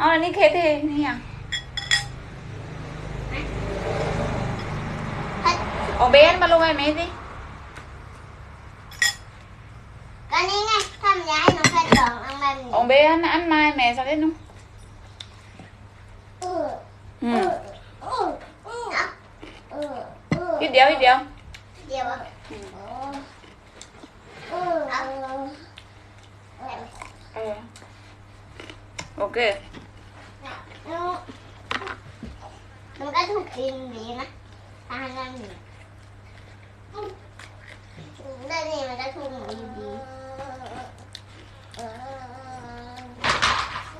อ๋ออันนี้เคสเองนี่ยังพัดเอาเบนมาลงไอ้เมสิก็นี่ไงทำยาให้น้อง แพทย์ลองอันแบบนี้เอาเบนอันมาให้แม่สักนิดนึงเอออืเอมอเออเออเออเออนิดเดียวนิดเดียวเดี๋ยวอะเออเออเออโอเคมันก็ถูกกินดีนะทานนั่นนี่ได้นี่มันก็ถูกดีดี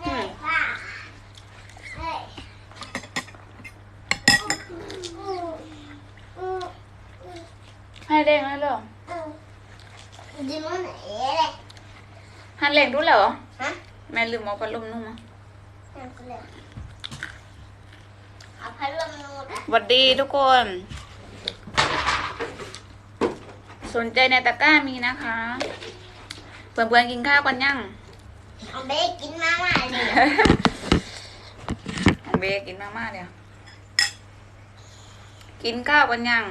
นี่ค่ะเฮ้ยให้เร่งแล้วเหรอดิมันไหนเลยหันเร่งดูแล้วเหรอฮะแม่ลืมเอาพัดลมนุ่มมา นั่นก็เลยเอาพัดลมนูดอะสวัสดีทุกคน สนใจในตะกร้ามีนะคะเพื่อนๆกินข้าวกันยังเอาเบกกินมาม่าเลยของเบกินมาม่าเดี๋ยวกินข้าวกันยัง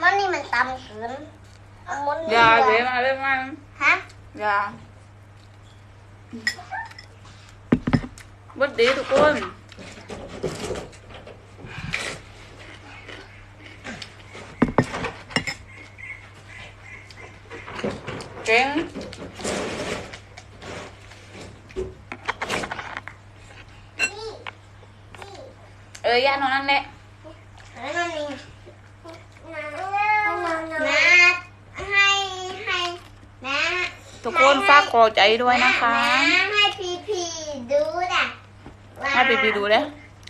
มันนี่มันตำขืนเอามุนนี่อย่าเลเบยมาเลยมาฮะอย่า สวัสดีทุกคนเก่งเออย่านอนนั่นแหละ แล้วมันนี่นะให้ให้นะ ทุ กคนฝากกอใจด้วยนะคะให้พีพีดูนะว่าให้ปีปีดูเลย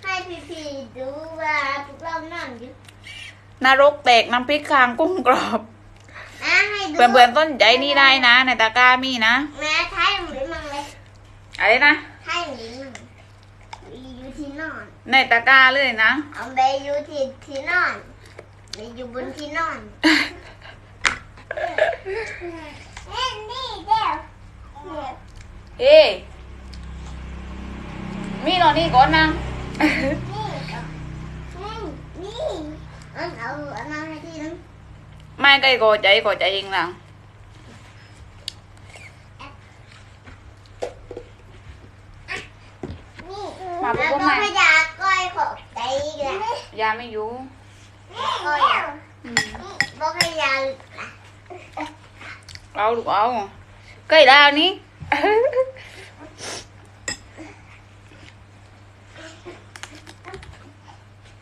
ให้พีพีดูว่าพวกเรานั่งอยู่นรกแตกน้ำพริกคางกุ้งกรอบนะให้ดูเพื่อนเพื่อนๆต้นใจนี่ได้นะ ในตะกร้ามีนะนะท้ายหรือมังเลยอะไรนะท้ายหรือมังอยู่ที่นอน ในตะกร้าเลยนะเอาไปอยู่ที่ที่นอนไปอยู่บนที่นอนเอ็นนี่เดียว เอ้มีนอนนี่ก่อนนะนี่นี่อันเอาอันนั้นให้ที่นึงไม่ใกล้กอใจกอใจเองนะนี่มาแล้วปุ๊บก็มาพยาก้อยขอบใจเลยยาไม่อยู่ก้อยอืมบอกพยาเอาลูกเอา ใกล้ดาวนี้เฮ้ย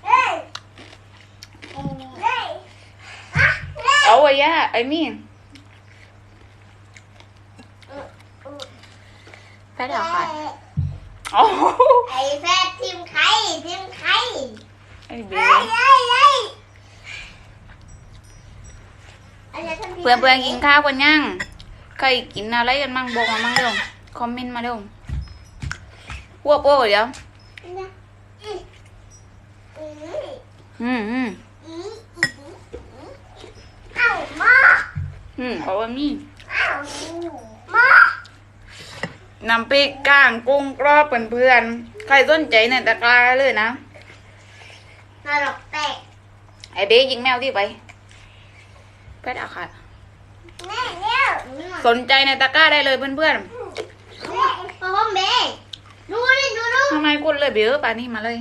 เฮ้ยเอาไว้ย่าไอ้มี่แพ้ดาค่ะโอ้ไอ้แฟนทีมไข่ทีมไข่ไอ้เบเฮ้ยเอ้ยเอ้ยเพื่อนเพื่อนๆกินข้าวกันยัง ใครกินอะไรกันมั่งบอกมามั่งเร็วคอมเมนต์มาเร็ววัวโป้เดี๋ยวอืมอืมเอ้ามาอืมเอาไว้มี่เอ้ามาน้ำพริกก้างกุ้งกรอบเพื่อนๆใครสนใจในตะกร้าเลยนะนรกแตกไอ้เบ๊ยิงแมวที่ไปแพทย์อาค่ะแม่เนี่ย สนใจในตะกร้าได้เลยเพื่อนแม่พ่อแม่ดูดิดูดูๆทำไมกดเลยเบี้ยป่านนี้มาเลย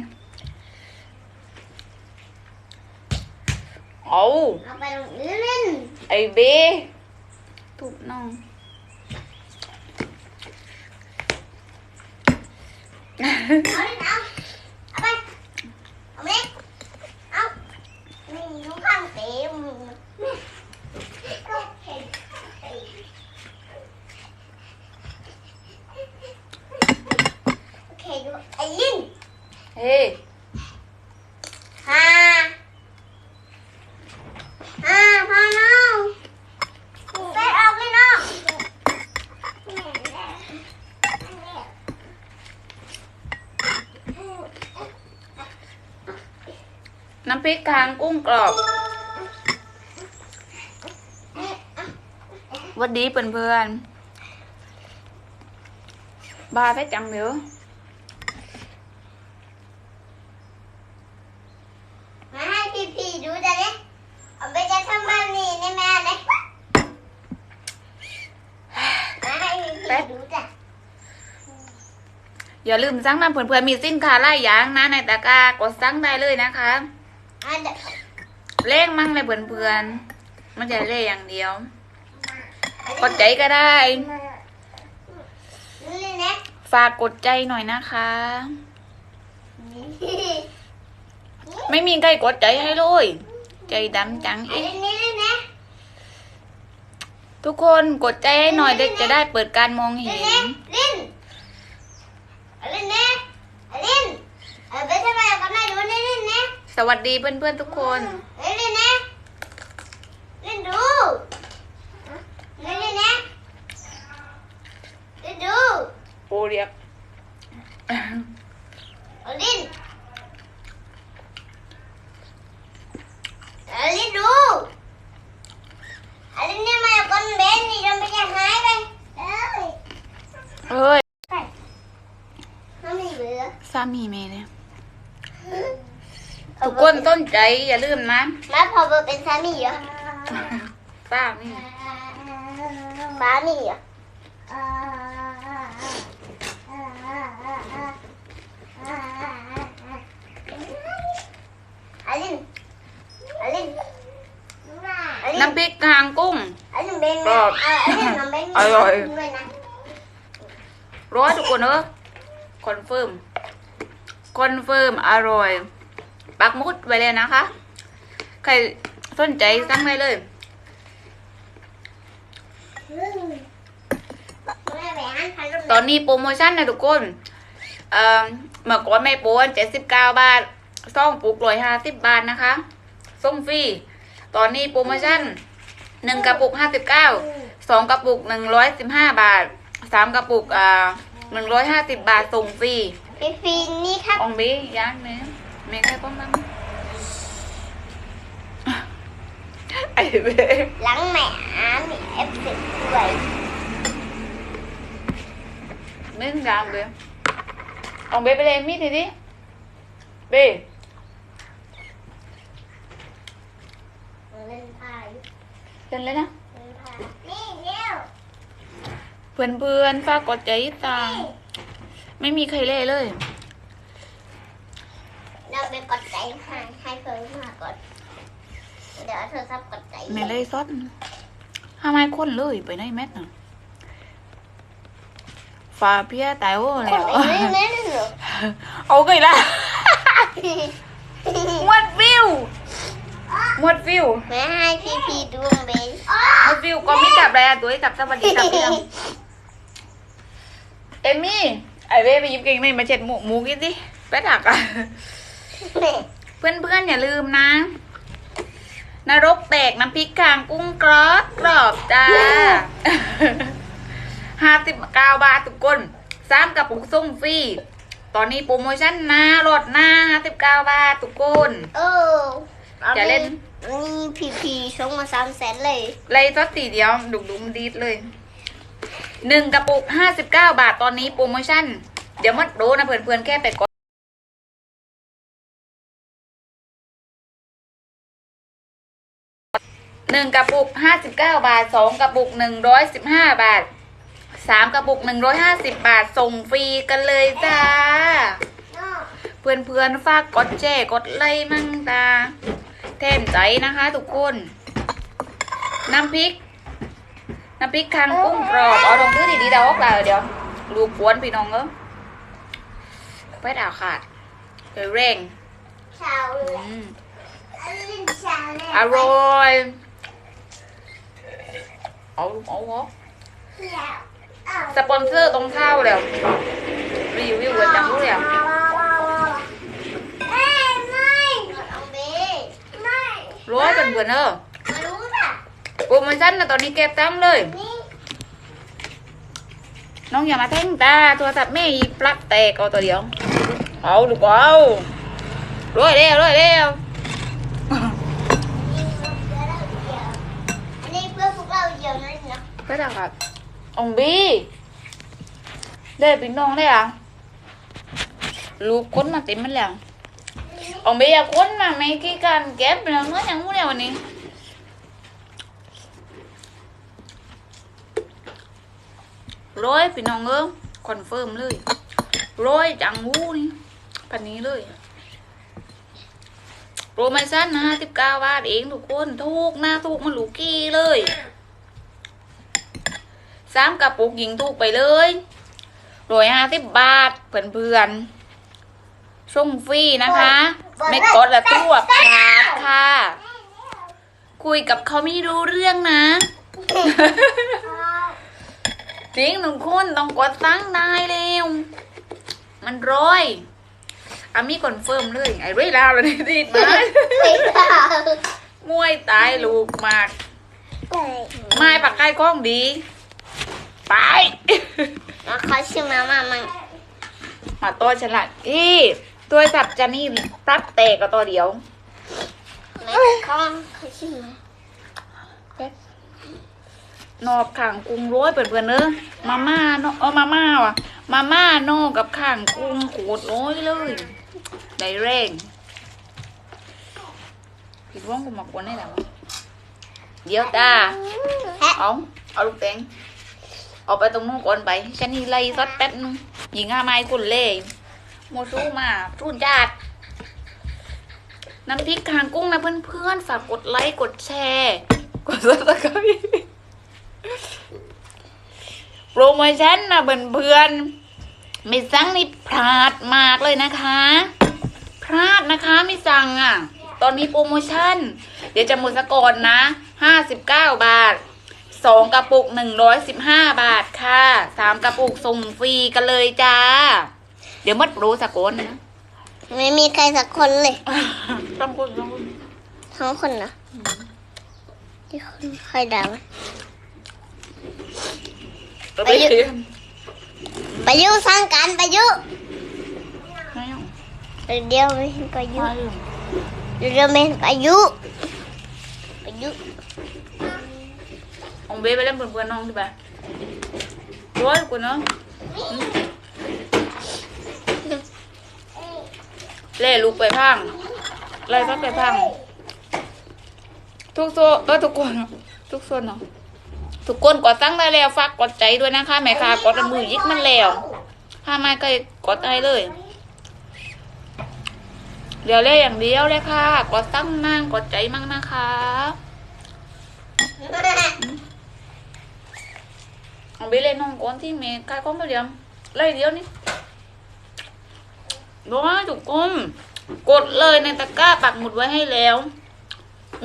เอาเอาไปลงอื่นเล่นไอ้เบ๊ถูกน้องเอาดิเอาเอาไปเอาไปเอานี่ดูข้างเต็มโอ เคดูไอ้ลินเฮ้ห้าห้าพ่อน้องไปเอาไปน้องน้ำพริกคางกุ้งกรอบ ห วัดดีเพื่อนๆบา phải chậm nữa มาให้พี่พี่ๆดูจ้ะเนี่ยเอาไปจะทำบ้านนี่ในแม่เลยมาให้พี่พี่ๆดูจ้ะอย่าลืมสั่งนะเพื่อนๆมีสินค้าหลายอย่างนะในตะกร้ากดสั่งได้เลยนะคะอะเดี๋ยวเลขมั่งเลยเพื่อนๆไม่ใช่เลขอย่างเดียว กดใจก็ได้นี่นะฝากกดใจหน่อยนะคะ ไม่มีใครกดใจให้เลย ใจดำจังอัเอ๊ะนนี้นะทุกคนกดใจให้หน่อยเด็กจะได้เปิดการมองลิเห็นนะนลินลินนะลินเอาไปทำไมกันนะดูนี่ลินนะสวัสดีเพื่อนๆทุกคนลินนะลินดู ลินนะลินดูโอเรียกเอาลินเอาลินดูเอาลินนี่มาคนเบนนี่เราไม่จะหายไปเอ้ยเฮ้ยไม่มีเบื่อสามีเมย์เลยทุกคนต้นใจอย่าลืมนะมาพอเบอร์เป็นสามีเหรอสามีสามีเหรออลิน อลินอลินน้ำพริกคางกุ้งอลินเบนกรอบเอออลินน้ำเบนอร่อยด้วยนะร้อยทุกคนเนอะคอนเฟิร์ม คอนเฟิร์ม อร่อย ปักหมุดไว้เลยนะคะ ใครสนใจสั่งได้เลย แม่ไปอ่านพันรูป ตอนนี้โปรโมชั่นนะทุกคนเอ่อเมื่อก่อนไม่โปรเจ็ดสิบเก้าบาทซ่องปลูกร้อยห้าสิบบาทนะคะส่งฟรี ตอนนี้โปรโมชั่นหนึ่งกระปุกห้าสิบเก้าสองกระปุกหนึ่งร้อยสิบห้าบาทสามกระปุกอ่าหนึ่งร้อยห้าสิบบาทส่งฟรีพี่ฟีนนี่ครับองบีย่างเนื้อไม่ใครป้องกัน ไอ้เบ้หลังแม่อ่านมีเอฟเฟกต์ด้วยไม่ต้องยามเลยองเบ้ไปเลยมีดทีดิเบ้เล่นพายเล่นเลยนะเล่นพายนี่เร็วเพื่อนเพื่อนๆฝากกดใจตามไม่มีใครเล่เลย เราไปกดใจให้ให้เพิ่มมากด เดี๋ยวเธอซับกดใจไม่เลยซดทำไมคนเลยไปไหนแม็ดน่ะฝาเพี้ยตายโอ้แล้วไม่ไม่ไม่หรอกเอาไงล่ะหมดวิวหมดวิวแม่ให้พี่พีดูเบนหมดวิวก็มีจับอะไรอะตัวจับสวัสดีจับพี่จับเอมมี่ไอเว้ไปหยิบเก่งในมาเช็ดหมูหมูกินดิไปถักอะเพื่อนเพื่อนๆอย่าลืมนะ นรกแตกน้ำพริกคางกุ้งกรอบกรอบจ้าห้าสิบเก้าบาททุกคนสามกระปุกส่งฟรีตอนนี้โปรโมชั่นนะลดหน้าห้าสิบเก้าบาททุกคนโอ้อย่าเล่นนี่พีพีส่งมาสามแสนเลย เลยซดสีเดียวดุกดุมดีดเลยหนึ่งกระปุกห้าสิบเก้าบาทตอนนี้โปรโมชั่น เดี๋ยวมัดโดนะเพื่อนๆแค่ไปกด หนึ่งกระปุกห้าสิบเก้าบาทสองกระปุกหนึ่งร้อยสิบห้าบาทสามกระปุกหนึ่งร้อยห้าสิบบาทส่งฟรีกันเลยจ้า เพื่อนเพื่อนๆฝากกดแชร์กดไลค์มั่งตาแทมใจนะคะทุกคน น้ำพริก น้ำพริกคางกุ้งกรอบเอาลงพื้นดีๆดาวออกแล้วเดี๋ยวลูกกวนพี่น้องเออไปดาวขาดเดี๋ยวเร่งชาวเลยอืม เล่นชาวเลยอร่อยเอาเอาเอาสปอนเซอร์ตรงเข้าแล้วรีวิวกันจังรู้แล้วเอ้ยไม่เอาเบไม่ร้อยเป็นเพื่อนเออมารู้ป่ะโปรโมชั่นนะตอนนี้เก็บตังค์เลยนี่น้องอย่ามาแท่งตาโทรศัพท์แม่อีปลั๊กแตกเอาตัวเดียว เอาลูกเอารวยเร็วรวยเร็ว อันนี้เพื่อพว กเราเดียวนั่นนะก็ได้ครับองบีได้พี่น้องได้อะลูกคนมาเต็มมันแล้วองบีอยากคนมาไม่กี่การเก็บแล้วเมื่อยังมู้เนี่ยวันนี้ร้อยพี่น้องเอ้คอนเฟิร์มเลยร้อยจังวูนี่พันนี้เลยโปรโมชั่นนะสิบเก้าบาทเองทุกคนถูกนะถูกมันหลูกี้เลย สามกระปุกยิงถูกไปเลยร้อยห้าสิบบาทเพื่อนเพื่อนๆส่งฟรีนะคะ ไม่กดละตัวขาดค่ะ คุยกับเขาไม่รู้เรื่องนะจริงทุกคนต้องกดสั่งได้แล้วมันร้อยอามีคอนเฟิร์มเลยไอ้เรื่อยลาวเลยนี่ติดมาไม่ได้มวยตายลูกมาก ไม้ปักใกล้กล้องดี ไปแล้วเขาชื่อมามามันมาตัวฉลาดอีตัวสับจะนี่ปรับแตกกับตัวเดียวไม่เขาเขาชื่อมานอกข่างกุ้งร้อยเปิดเพื่อนเนอะมาม่าเนอะเออมาม่าว่ะ มาม่านอกกับข่างกุ้งโคตรร้อยเลยได้แรงผิดว่างกูมากวนได้แล้วเดี๋ยวตาแฮะเอาเอาลูกแตง เอาไปตรงนู้นก่อนไปฉันนี่ไล่ซดแป๊บนึงหญิงอาไม้คนเล่โมชูมาจูนจัดน้ำพริกคางกุ้งนะเพื่อนๆ ฝากกดไลค์ กดแชร์ กดซับสไครต์โปรโมชั่นนะเพื่อนๆ ไม่สั่งนี่พลาดมากเลยนะคะ พลาดนะคะไม่สั่งอะ ตอนนี้โปรโมชั่น เดี๋ยวจะหมดสะก่อนนะห้าสิบเก้าบาท สองกระปุกหนึ่งร้อยสิบห้าบาทค่ะสามกระปุกส่งฟรีกันเลยจ้า เดี๋ยวหมดโปรสะกอนนะไม่มีใครสักคนเลย ต้องพูดต้องพูดทั้งคนนะที่คนใครด่าไหมไปเรียนไปยุสร้างการไปยุไม่เอาเดียวไม่เห็นไปยุไม่เอาเดี๋ยวไม่เห็นไปยุไปยุ ของเบ้ไปเล่นเพื่อนๆน้องดีป่ะร้อยกว่าเนาะเล่ลูกไปพังไล่พักไปพังทุกโซเออทุกคนทุกส่วนเนาะทุกคนกดตั้งได้แล้วฝากกดใจด้วยนะคะแม่ค่ะกดมือยิกมันแล้วถ้าไม่ก็กดอะไรเลย เดี๋ยวเล่อย่างเดียวเลยค่ะ กดตั้งนั่งกดใจมั่งนะคะ เอาไปเล่นน้องก้อนที่เมย์กายก้อนเดียวไล่เดียวนี่บอกว่าทุกคนกดเลยในตะกร้าปักหมุดไว้ให้แล้ว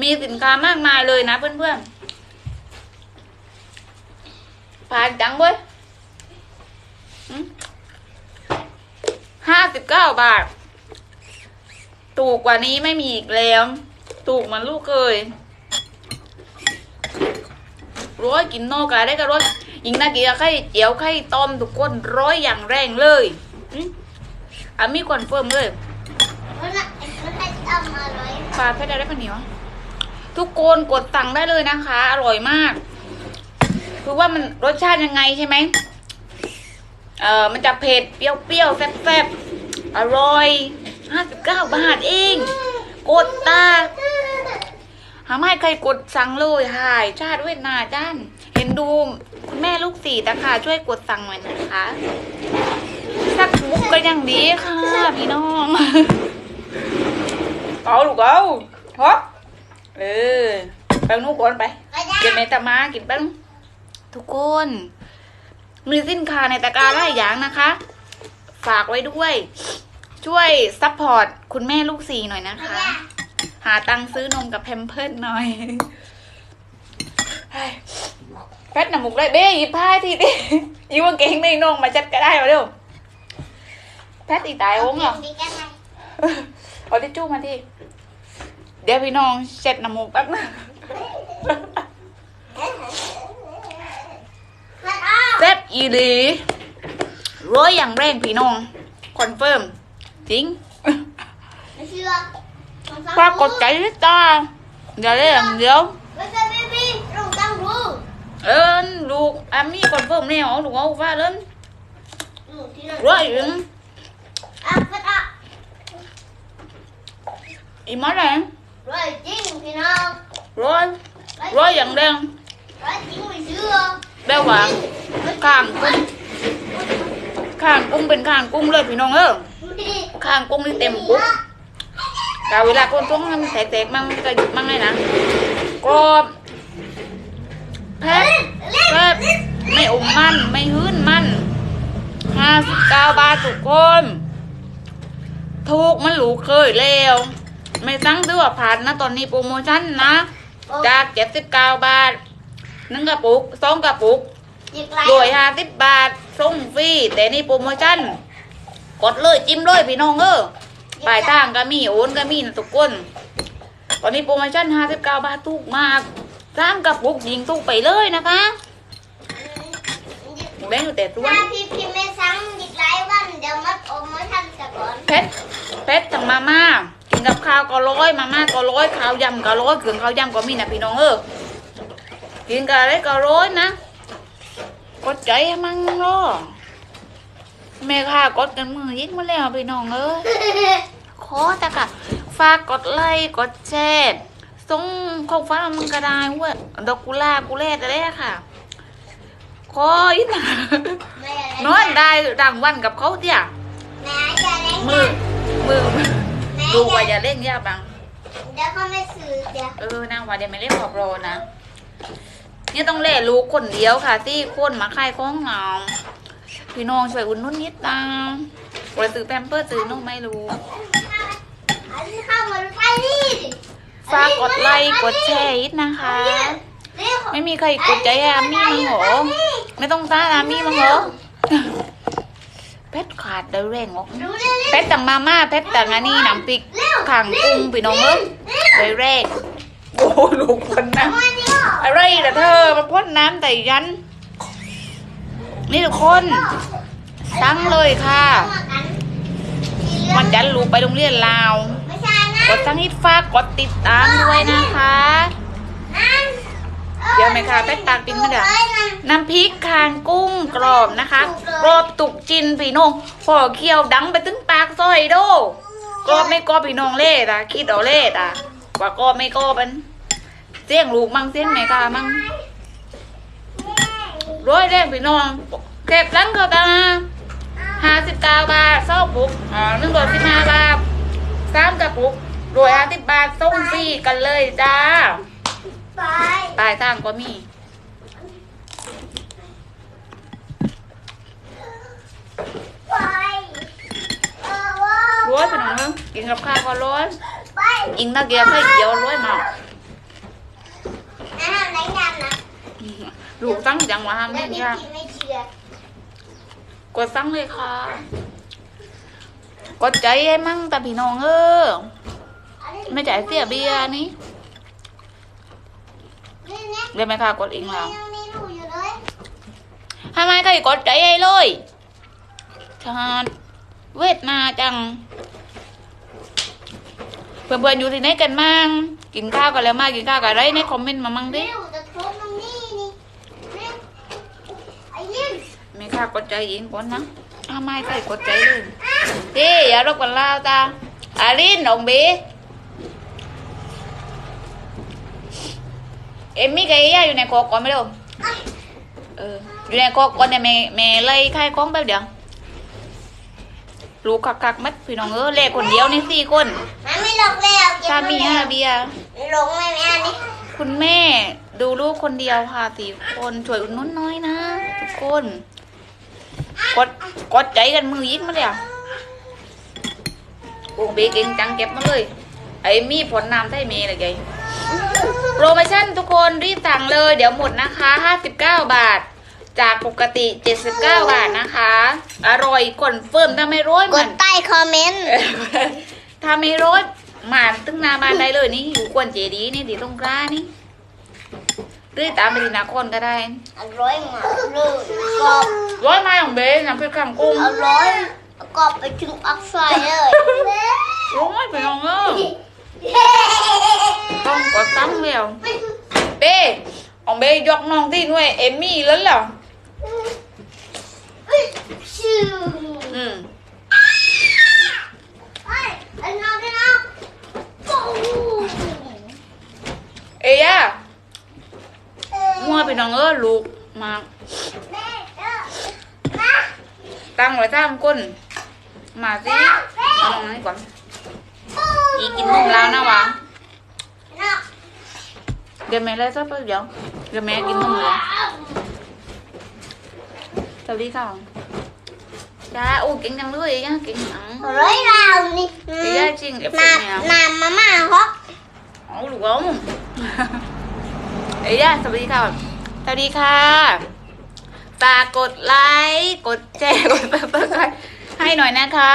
มีสินค้ามากมายเลยนะเพื่อนๆผ่านจังเว้ยห้าสิบเก้าบาท ถูกกว่านี้ไม่มีอีกแล้ว ถูกเหมันลูกเคยร้อยกินนอกกายได้ก็ร้อย ยิงนากียไข่เจียวไข่ต้มทุกคนร้อยอย่างแรงเลยอืมอะมีคอนเฟิร์มเลยมันน่ะมันให้ทำอะไรปลาเพชรได้ปะเหนียวทุกคนกดสั่งได้เลยนะคะ อร่อยมาก คือว่ามันรสชาติยังไงใช่ไหมเออมันจะเผ็ดเปรี้ยวๆแซ่บๆอร่อยห้าสิบเก้าบาทเอง กดตาหาไม่ใครกดสั่งเลยหายชาติเวียดนามจ้าน นดูคุณแม่ลูกสี่ตะค่ะ ช่วยกดสั่งหน่อยนะคะสักมุกก็ยังดีค่ะพี่น้องเอาลูกเอาฮะเออไปนู้นก่อนไปก็ได้เก็บเมตามากินแป้งทุกคนมีสินค้าในตะกร้าหลายอย่างนะคะ ฝากไว้ด้วย ช่วยซัพพอร์ตคุณแม่ลูกสี่หน่อยนะคะ หาตังค์ซื้อนมกับแพมเพิร์ดหน่อยเฮ้ย แพทย์หนามุกเลยเบ้หยิบผ้าทีดิยิบกางเกงในนองมาจัดก็ได้มาเร็วแพทย์อีตายวงเหรอดีกันไหมเอาทิชชู่มาที่เดี๋ยวพี่น้องเช็ดน้ำมูกแป๊บนึงมันอ้อแซ่บอีหลีร้อยอย่างแรงพี่น้องคอนเฟิร์มจริงไม่เชื่อฝากกดใจด้วยจ้าเดี๋ยวเรื่องเดี๋ยว ไม่ใช่พี่พี่ลงตังรู้เอามี่คอนเฟิร์มแน่เอาหนูเอาว่าเล่นร้อยถึงอะก็อะอีมัดเลยร้อยจริงพี่น้องร้อยร้อยอย่างแดงร้อยจริงไม่เชื่อแปลว่าข้างกุ้งข้างกุ้งเป็นข้างกุ้งเลยพี่น้องเออข้างกุ้งนี่เต็มกุ้งแต่เวลาคนท้องมันแตกๆมั่งก็หยุดมั่งไงนะกรอบ แพทแพทไม่อมมันไม่หื้นมันห้าสิบเก้าบาททุกคนถูกมันหลูเคยแล้วไม่ตั้งซื้อว่าผ่านนะตอนนี้โปรโมชั่นนะ จากเจ็ดสิบเก้าบาทหนึ่งกระปุกสองกระปุกอีกไรรวยห้าสิบบาทส่งฟรีแต่นี่โปรโมชั่น กดเลยจิ้มเลยพี่น้องเออปลายทางก็มีโอนก็มีนะทุกคน ตอนนี้โปรโมชั่นห้าสิบเก้าบาทถูกมาก สามกระปุกยิงถูกไปเลยนะคะแบ่งอยู่แต่ตัวถ้าพี่พิมพ์ไม่ซ้ำอีกหลายวันเดี๋ยวมัดโอมมาทำซะก่อนเพชรเพชรสั่งมาม่ากินกับข้าวก็ร้อยมาม่าก็ร้อยข้าวยำก็ร้อยเครื่องข้าวยำก็มีนะพี่น้องเออกินกับอะไรก็ร้อยนะกดใจให้มั่งเนาะแม่ค่ะกดกันมือยิงมาแล้วพี่น้องเออขอแต่กะฝากกดไลค์กดแชร์ ส่งข้อความมามันก็ได้เว้ยดอกกุหลาบกุแลดอะไรอะค่ะขออีกนะแม่นอนได้รางวัลกับเขาเดียวแม่จะเล่นมือมือแม่ดูจะว่าอย่าเล่นยาบังเดี๋ยวเขาไม่ซื้อเดี๋ยวเออนางว่าเดี๋ยวไม่เล่นขอบโรนะนี่ต้องเล่ลูกคนเดียวค่ะที่คนมาขายของเราพี่น้องช่วยอุ่นนุ่นนิดตังกระซื้อแพมเปอร์ซื้อน้องไม่รู้อันนี้เข้ามาไปนี่ ฝากกดไลค์กดแชร์อีกนะคะ ไม่มีใครกดใจอามี่มังเหไม่ต้องตาอามี่มังเหเพชรขาดเดยวแรงออกเร็วเพชรต่างมาม่าเพชรต่างอันนี้น้ำพริกขังกุ้งพี่น้องเอ้ยเดยวแรกโอ้ลูกคนนะอะไรล่ะเธอมันพ่นน้ำใส่ยัน นี่ทุกคนสั่งเลยค่ะมันสีเหลืองวันจันทร์ลูกไปโรงเรียนลาว กดสั่งฮิตฟ้ากดติดตามด้วยนะคะ เดี๋ยวไหมคะแป๊บตากกินมาเดี๋ยวน้ำพริกคางกุ้งกรอบนะคะ กรอบตุกจินพี่น้องพอเคี่ยวดังไปถึงปากซอยโดกรอบไม่กรอบพี่น้องเล่อะคิดเอาเล่อะว่ากรอบไม่กรอบมันเสียงลูกมั่งเสียงแม่กามั่งร้อยแรกพี่น้องเก็บลังเขาตาห้าสิบเก้าบาทสองปุกอ่าหนึ่งร้อยสิบห้าบาทสามกระปุก รวยห้าสิบบาทส่งฟรีกันเลยจ้าไปปลายทางก็มีไปเออว่าร้อยพี่น้องเอ้ยกินกับข้าวก็ร้อยไปอิงตะเกียบให้เขียวร้อยมากอ่าไหนงานนะลูกตั้งจังหวะห้ามแล้เล่วนพี่ยากพิมพ์ไม่เชื่อกดสั่งเลยค่ะ กดใจให้มั่งแต่พี่น้องเอออันนี้ ไม่จ่ายเสียเบียร์นี่นี่เนี่ยเรียกไหมคะกดเองแล้วยังมีรูอยู่เลยทำไมใครกดใจให้เลยชาดเวทนาจัง เพื่อนๆอยู่ที่ไหนกันมั่งกินข้าวกันแล้วมากินข้าวกันอะไรในคอมเมนต์มามั่งดิเร็วจะครบตรงนี้นี่เร็วไอ้ยิ้มไม่ค่ะกดใจเองก่อนนะทำไมใครกดใจเลยพี่อย่ารบกันเล่าตาอารินองบี เอ็มมี่กับย่าอยู่ในคอก่อนไม่เร็วเอออยู่ในคอก่อนเนี่ยแม่แม่ไล่ค่ายของแป๊บเดียวลูกคักคักๆมัดพี่น้องเออเล่คนเดียวนี่สี่คนมันไม่หลอกแล้วเก็บสามีไว้ห้าแล้วเบียร์หลงไหมแม่อันนี้คุณแม่ดูลูกคนเดียวค่ะสี่คนช่วยอุดหนุนน้อยนะทุกคนกดกดใจกันมือยิงมาเลยอะโอ้เบเก่งจังเก็บมาเลยไอ้มีผลน้ำไทยเมย์เลยไง โปรโมชั่นทุกคนรีบสั่งเลย เดี๋ยวหมดนะคะ 59 บาท จากปกติ 79 บาทนะคะ อร่อยคอนเฟิร์มถ้าไม่ร้อยกมัดนใต้คอมเมนต์ ถ้าไม่ร้อยมาตึงหนาบ้านได้เลยนี่อยู่ควนเจดีนี่ที่ตรงกลางนี่หรือตามไปที่นาคอนก็ได้อร่อยมากเลยกรอบร้อยไม้ของเบสน้ำพริกข้ามกุ้งอร่อยกรอบไปถึงอักไซเลย ร้อยไปลองเออ ต้องกดตั้งแล้ว เบ้ของเบยกน้องที่หน่วยเอมมี่แล้วเหรอชื่ออืมเฮ้ยเอาน้องด้วยน้องปูเอ้ยะมัวไปน้องเออลูกมาแม่เด้อมาตั้งไว้ท่ามก้นมาสิเอาน้องนี้ก่อนปู อีกินนมแล้วนะวะน้องเดี๋ยวแม่เลยสักแป๊บเดียวเดี๋ยวแม่กินนมแล้วสวัสดีค่ะจ้าโอ้เก่งจังเลยย่าเก่งหนังร้อยเรานี่เอ้ยะจริงเอฟเฟน้กต์เนี่ยำน้ำมาม่าฮอกเอาลูกเอาเอ้ยะสวัสดีค่ะสวัสดีค่ะฝากกดไลค์กดแชร์กดติดตามให้หน่อยนะคะ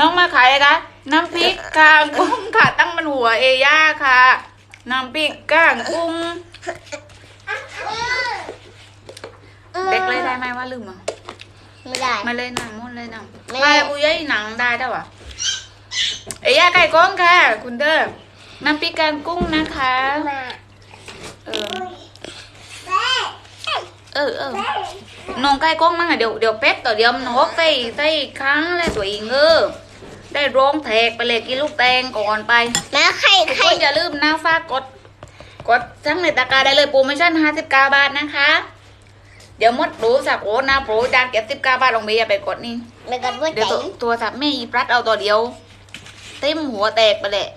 น้องมาขายอะไรคะ น้ำพริกกางกุ้งค่ะ ตั้งมันหัวเอย่าค่ะ น้ำพริกกางกุ้งเด็กเลยได้ไหมว่าลืมอะไม่ได้ มาเลยหนังมุนเลยหนังไม่มาปุยยหนังได้ได้วะเอย่าไก่ก้องค่ะ คุณเด้อน้ำพริกกางกุ้งนะคะมาเออแม่เออเออน้องไก่ก้องมั้งอะเดี๋ยวเดี๋ยวเป็ดต่อเดี๋ยวมันฮกใส่ใส่ครั้งอะไรตัวเองเออ ได้ร้องแทกไปเลยกินลูกแตงก่อนไปแม่ใครทุกใครคนอย่าลืมนะฝากกด กดทั้งในตะกร้าได้เลยโปรโมชั่น59 บาทนะคะ เดี๋ยวมดรู้สักโอ้นะโปรจากเก็บ19บาทลงไปอย่าไปกดนี่ไม่กันว่าเดี๋ยวใจตัวตัวสับแม่อีปลัดเอาตัวเดียว เต็มหัวแตกไปเลย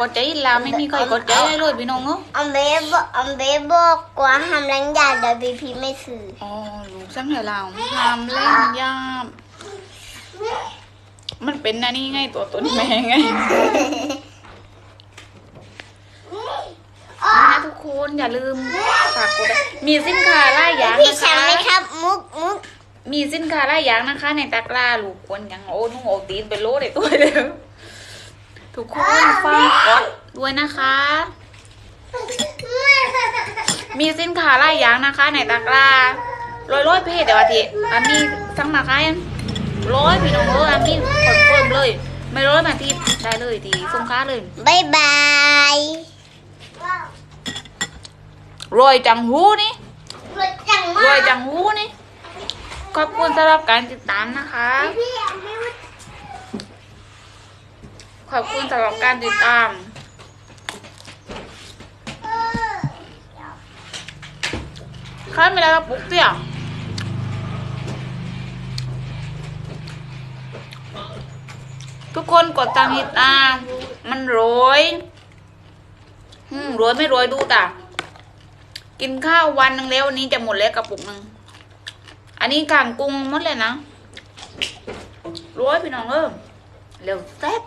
กดใจลาไม่มีใครกดใจได้เลยพี่น้องเนาะอัมเบบอกอัมเบบอกว่าทำแรงยาเดี๋ยวบีพีไม่ซื้อ อ๋อลูกสังเหรอเราทำเล่นยาม มันเป็นนะนี่ไงตัวตนแม่ไงนะทุกคนอย่าลืมฝากกดมีสินค้าหลายอย่างพี่นะแชมคะป์ไหมครับ มุกมุกมีสินค้าหลายอย่างนะคะ ในตะกร้าลูกควรยังโอ้นุ่งโอตีนเป็นโลในตัวเดียวทุกคนฝากกดด้วยนะคะ มีสินค้าหลายอย่างนะคะ ในตะกร้าร้อยร้อยเพจแต่ว่าทีอันนี้สั่งมาขายอัน ร้อยพี่น้องเอออันนี้คอนเฟิร์มเลย ไม่ร้อยมาที่ได้เลยทีส่งค้าเลยบายบายรวยจังหูนี่รวยจังรวยมากจังหูนี่ขอบคุณสำหรับการติดตามนะคะพี่ยังไม่ว่าขอบคุณสำหรับการติดตามเออข้าไม่ได้รับปุ๊กเตี้ย ทุกคนกดตามติตามมันโรยอืมโรยไม่โรยดูตากินข้าววันหนึ่งแล้ววันนี้จะหมดแล้วกระปุกหนึ่ง อันนี้กางกุ้งหมดเลยนะโรยพี่น้องเออเร็วแซ่บ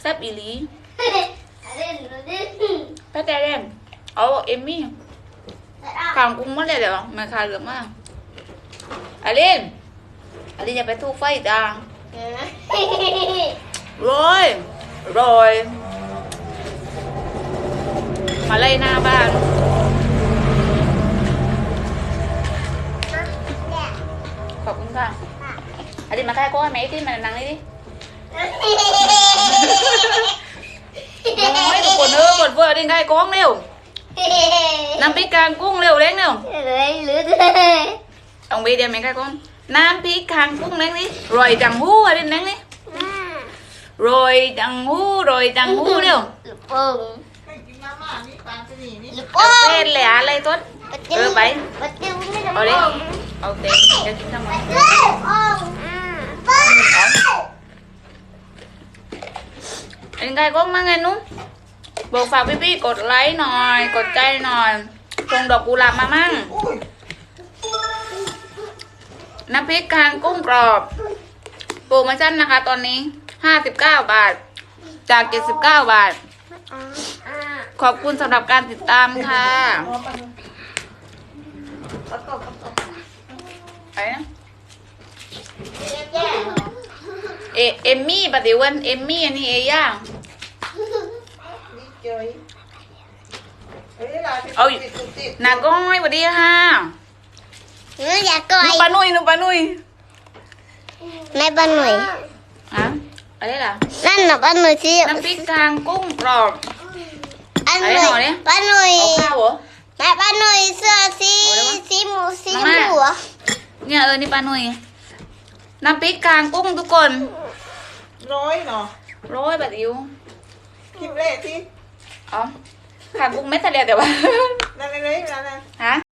แซ่บอีหลีเล่นเล่นแดแดงเอาเอมมี่กางกุ้งหมดเลยเดี๋ยวมาคาเหลืองมากอาลินอาลินอย่าไปทุกไฟจาง โรยโรยมาเลยหน้าบ้านขอบคุณค่ะอาลินมาใกล้ก้อนไหมที่มันนั่งนี่ดิโอ้ยทุกคนเออกดเวอร์อาลินใกล้ก้องเร็วน้ำพริกกางกุ้งเร็วเร่งเร็วเลยหรือเลย ông bị đem mấy cái con nam phi khang cũng nén đi rồi chẳng hú ở bên nén đi rồi chẳng hú rồi chẳng hú đâu หรือเปิงไปกินมาม่านี่ปลาจะหนีนี่หรือเปิง tên lẻ lấy tốt ปัดจิ้เออไปปัดจิ้มไม่ได้ ở đây เปิง ok cho chị xong ปั rồi ดจิ้มเปิง anh cái con mang ngay nút bộ phạt pi pi cột lấy nồi cột chay nồi trồng độc cù lạc mà mang อุ้ยน้ำพริกคางกุ้งกรอบโปรโมชั่นนะคะตอนนี้ 59บาท จาก79บาท ขอบคุณสำหรับการติดตามค่ะประกอบประกอบไปนะเอเอมมี่ปฏิวันเอมมี่อันนี้เอย่านี่เจยเฮ้ยเราติดเอาอยู่ติดติดติดนาก้อยสวัสดีค่ะหนูอยากก่อนุยปานุยนุปานุยแม่บ้านหน่อยฮะ อะไรล่ะ นั่นน่ะบ้านหน่อยสิน้ำพริกคางกุ้งกรอบอันหน่อะไรหน่ออยยเนี่ยบ้านหน่อยเอาข้าวเหรอแม่ป้าหนุ่ยเสื้อสีเอาเลยวะสีหมูสีชมามม่าพูเหรอเนี่ยเออนี่ปลาหนุ่ยน้ำพริกกลางกุ้งทุกคน ร้อยเนาะร้อยบาทอิวคลิปแรกที่อ๋อขางกุ้งไม่ทะเลเดี๋ยววะนั่นเลยนั่นนั่นฮะ